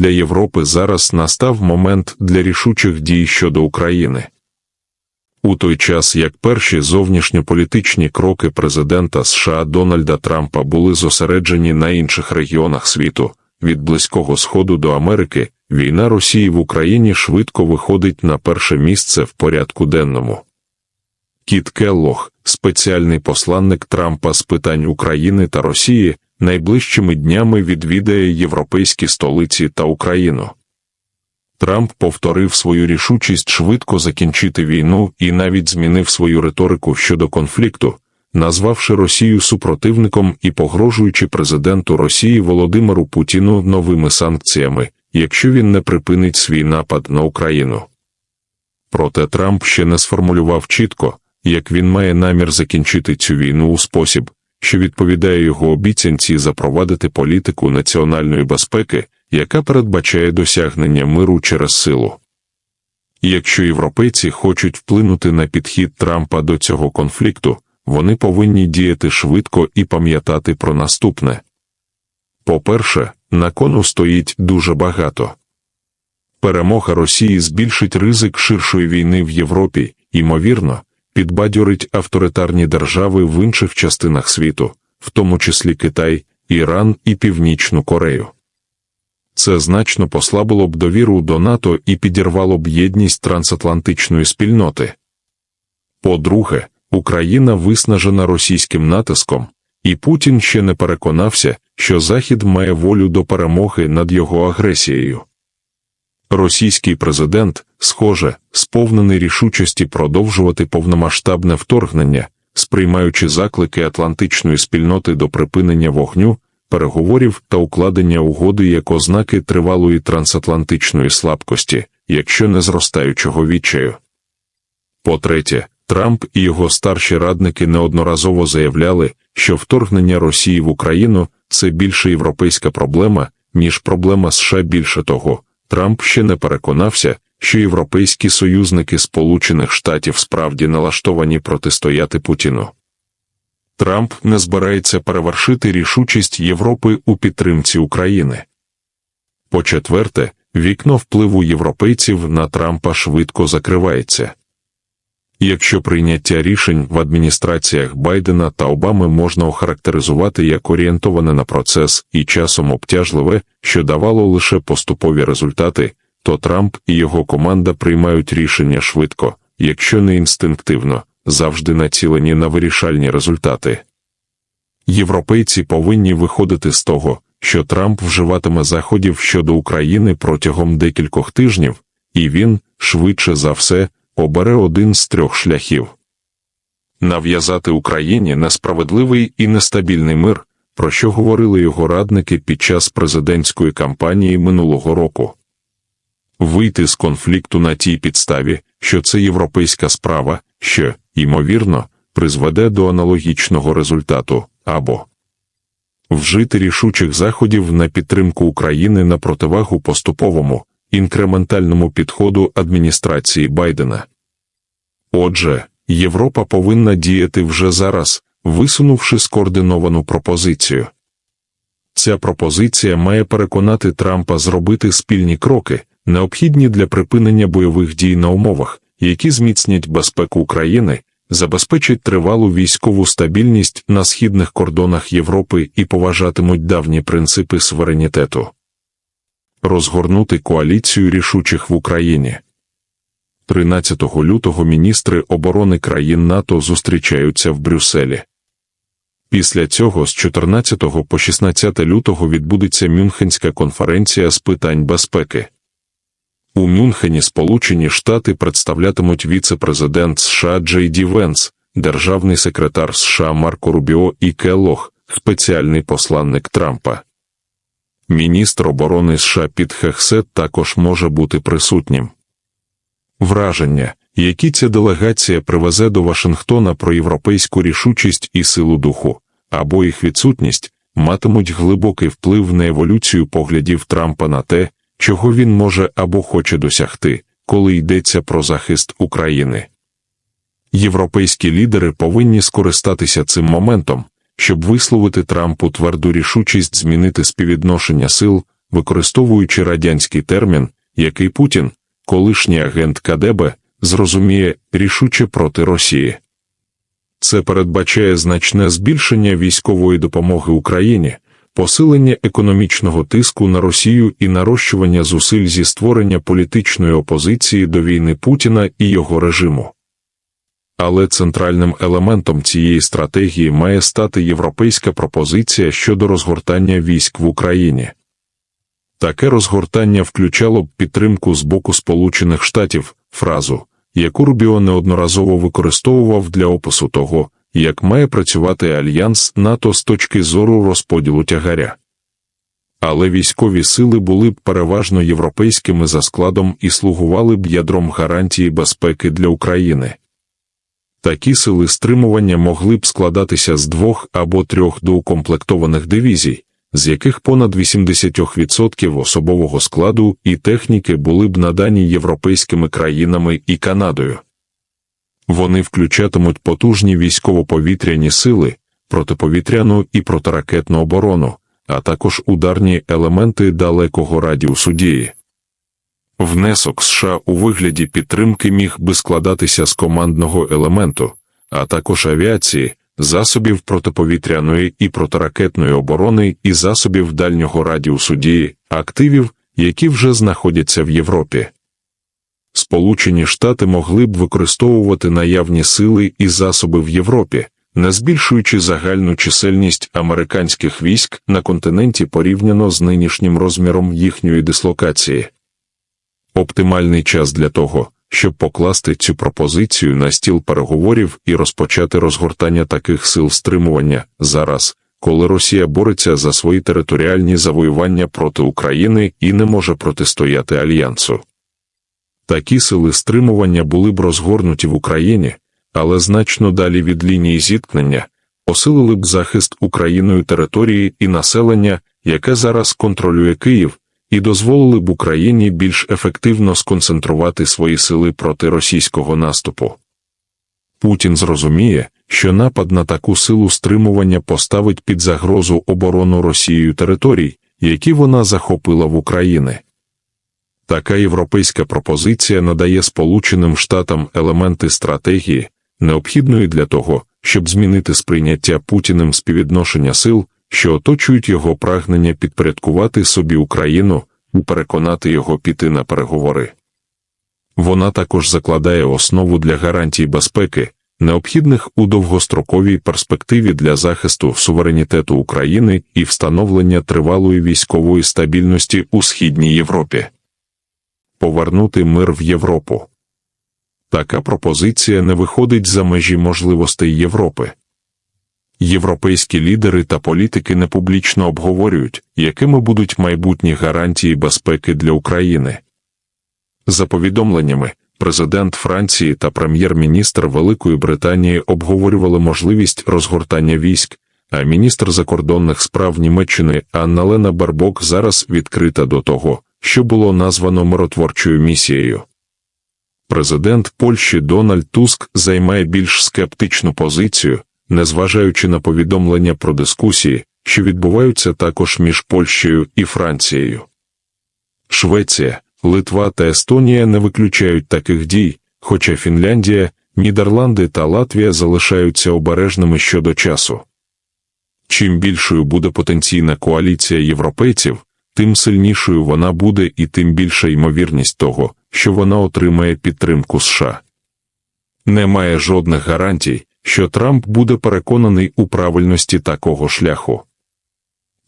для Європи зараз настав момент для рішучих дій щодо України. У той час як перші зовнішньополітичні кроки президента США Дональда Трампа були зосереджені на інших регіонах світу, від Близького Сходу до Америки, війна Росії в Україні швидко виходить на перше місце в порядку денному. Кіт Келлог, спеціальний посланник Трампа з питань України та Росії, найближчими днями відвідає європейські столиці та Україну. Трамп повторив свою рішучість швидко закінчити війну і навіть змінив свою риторику щодо конфлікту, назвавши Росію супротивником і погрожуючи президенту Росії Володимиру Путіну новими санкціями, якщо він не припинить свій напад на Україну. Проте Трамп ще не сформулював чітко, як він має намір закінчити цю війну у спосіб, що відповідає його обіцянці запровадити політику національної безпеки, яка передбачає досягнення миру через силу. Якщо європейці хочуть вплинути на підхід Трампа до цього конфлікту, вони повинні діяти швидко і пам'ятати про наступне. По-перше, на кону стоїть дуже багато. Перемога Росії збільшить ризик ширшої війни в Європі, ймовірно, підбадьорить авторитарні держави в інших частинах світу, в тому числі Китай, Іран і Північну Корею. Це значно послабило б довіру до НАТО і підірвало б єдність трансатлантичної спільноти. По-друге, Україна виснажена російським натиском, і Путін ще не переконався, що Захід має волю до перемоги над його агресією. Російський президент, схоже, сповнений рішучості продовжувати повномасштабне вторгнення, сприймаючи заклики Атлантичної спільноти до припинення вогню, переговорів та укладення угоди як ознаки тривалої трансатлантичної слабкості, якщо не зростаючого відчаю. По-третє, Трамп і його старші радники неодноразово заявляли, що вторгнення Росії в Україну це більше європейська проблема, ніж проблема США більше того. Трамп ще не переконався, що європейські союзники Сполучених Штатів справді налаштовані протистояти Путіну. Трамп не збирається перевершити рішучість Європи у підтримці України. По четверте, вікно впливу європейців на Трампа швидко закривається. Якщо прийняття рішень в адміністраціях Байдена та Обами можна охарактеризувати як орієнтоване на процес і часом обтяжливе, що давало лише поступові результати, то Трамп і його команда приймають рішення швидко, якщо не інстинктивно, завжди націлені на вирішальні результати. Європейці повинні виходити з того, що Трамп вживатиме заходів щодо України протягом декількох тижнів, і він, швидше за все, обере один з трьох шляхів. Нав'язати Україні несправедливий і нестабільний мир, про що говорили його радники під час президентської кампанії минулого року, вийти з конфлікту на тій підставі, що це європейська справа, що, ймовірно, призведе до аналогічного результату, або вжити рішучих заходів на підтримку України на противагу поступовому, інкрементальному підходу адміністрації Байдена. Отже, Європа повинна діяти вже зараз, висунувши скоординовану пропозицію. Ця пропозиція має переконати Трампа зробити спільні кроки, необхідні для припинення бойових дій на умовах, які зміцнять безпеку України, забезпечать тривалу військову стабільність на східних кордонах Європи і поважатимуть давні принципи суверенітету розгорнути коаліцію рішучих в Україні. 13 лютого міністри оборони країн НАТО зустрічаються в Брюсселі. Після цього з 14 по 16 лютого відбудеться Мюнхенська конференція з питань безпеки. У Мюнхені Сполучені Штати представлятимуть віце-президент США Джей Ді Венс, державний секретар США Марко Рубіо і Келлог, спеціальний посланник Трампа. Міністр оборони США Піт Хехсет також може бути присутнім. Враження, які ця делегація привезе до Вашингтона про європейську рішучість і силу духу, або їх відсутність, матимуть глибокий вплив на еволюцію поглядів Трампа на те, чого він може або хоче досягти, коли йдеться про захист України. Європейські лідери повинні скористатися цим моментом, щоб висловити Трампу тверду рішучість змінити співвідношення сил, використовуючи радянський термін, який Путін, колишній агент КДБ, зрозуміє рішуче проти Росії. Це передбачає значне збільшення військової допомоги Україні, посилення економічного тиску на Росію і нарощування зусиль зі створення політичної опозиції до війни Путіна і його режиму. Але центральним елементом цієї стратегії має стати європейська пропозиція щодо розгортання військ в Україні. Таке розгортання включало б підтримку з боку Сполучених Штатів, фразу, яку Рубіо неодноразово використовував для опису того, як має працювати альянс НАТО з точки зору розподілу тягаря. Але військові сили були б переважно європейськими за складом і слугували б ядром гарантії безпеки для України. Такі сили стримування могли б складатися з двох або трьох доукомплектованих дивізій, з яких понад 80% особового складу і техніки були б надані європейськими країнами і Канадою. Вони включатимуть потужні військово-повітряні сили, протиповітряну і протиракетну оборону, а також ударні елементи далекого радіусу дії. Внесок США у вигляді підтримки міг би складатися з командного елементу, а також авіації, засобів протиповітряної і протиракетної оборони і засобів дальнього радіусу дії, активів, які вже знаходяться в Європі. Сполучені Штати могли б використовувати наявні сили і засоби в Європі, не збільшуючи загальну чисельність американських військ на континенті порівняно з нинішнім розміром їхньої дислокації. Оптимальний час для того, щоб покласти цю пропозицію на стіл переговорів і розпочати розгортання таких сил стримування зараз, коли Росія бореться за свої територіальні завоювання проти України і не може протистояти альянсу. Такі сили стримування були б розгорнуті в Україні, але значно далі від лінії зіткнення, посилили б захист Україною території і населення, яке зараз контролює Київ, і дозволили б Україні більш ефективно сконцентрувати свої сили проти російського наступу. Путін зрозуміє, що напад на таку силу стримування поставить під загрозу оборону Росією територій, які вона захопила в Україні. Така європейська пропозиція надає Сполученим Штатам елементи стратегії, необхідної для того, щоб змінити сприйняття Путіним співвідношення сил, що оточують його прагнення підпорядкувати собі Україну і переконати його піти на переговори. Вона також закладає основу для гарантій безпеки, необхідних у довгостроковій перспективі для захисту суверенітету України і встановлення тривалої військової стабільності у Східній Європі. Повернути мир в Європу. Така пропозиція не виходить за межі можливостей Європи. Європейські лідери та політики не публічно обговорюють, якими будуть майбутні гарантії безпеки для України. За повідомленнями, президент Франції та прем'єр-міністр Великої Британії обговорювали можливість розгортання військ, а міністр закордонних справ Німеччини Анна Лена Барбок зараз відкрита до того, що було названо миротворчою місією. Президент Польщі Дональд Туск займає більш скептичну позицію незважаючи на повідомлення про дискусії, що відбуваються також між Польщею і Францією. Швеція, Литва та Естонія не виключають таких дій, хоча Фінляндія, Нідерланди та Латвія залишаються обережними щодо часу. Чим більшою буде потенційна коаліція європейців, тим сильнішою вона буде і тим більша ймовірність того, що вона отримає підтримку США. Немає жодних гарантій, що Трамп буде переконаний у правильності такого шляху.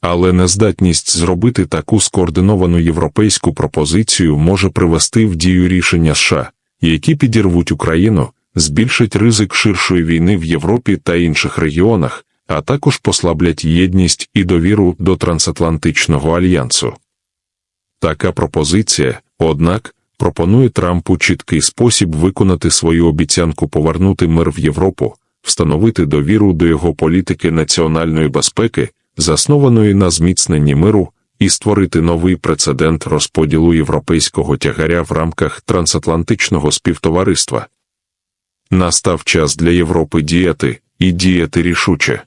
Але нездатність зробити таку скоординовану європейську пропозицію може привести в дію рішення США, які підірвуть Україну, збільшать ризик ширшої війни в Європі та інших регіонах, а також послаблять єдність і довіру до трансатлантичного альянсу. Така пропозиція, однак, пропонує Трампу чіткий спосіб виконати свою обіцянку повернути мир в Європу, встановити довіру до його політики національної безпеки, заснованої на зміцненні миру, і створити новий прецедент розподілу європейського тягаря в рамках трансатлантичного співтовариства. Настав час для Європи діяти і діяти рішуче.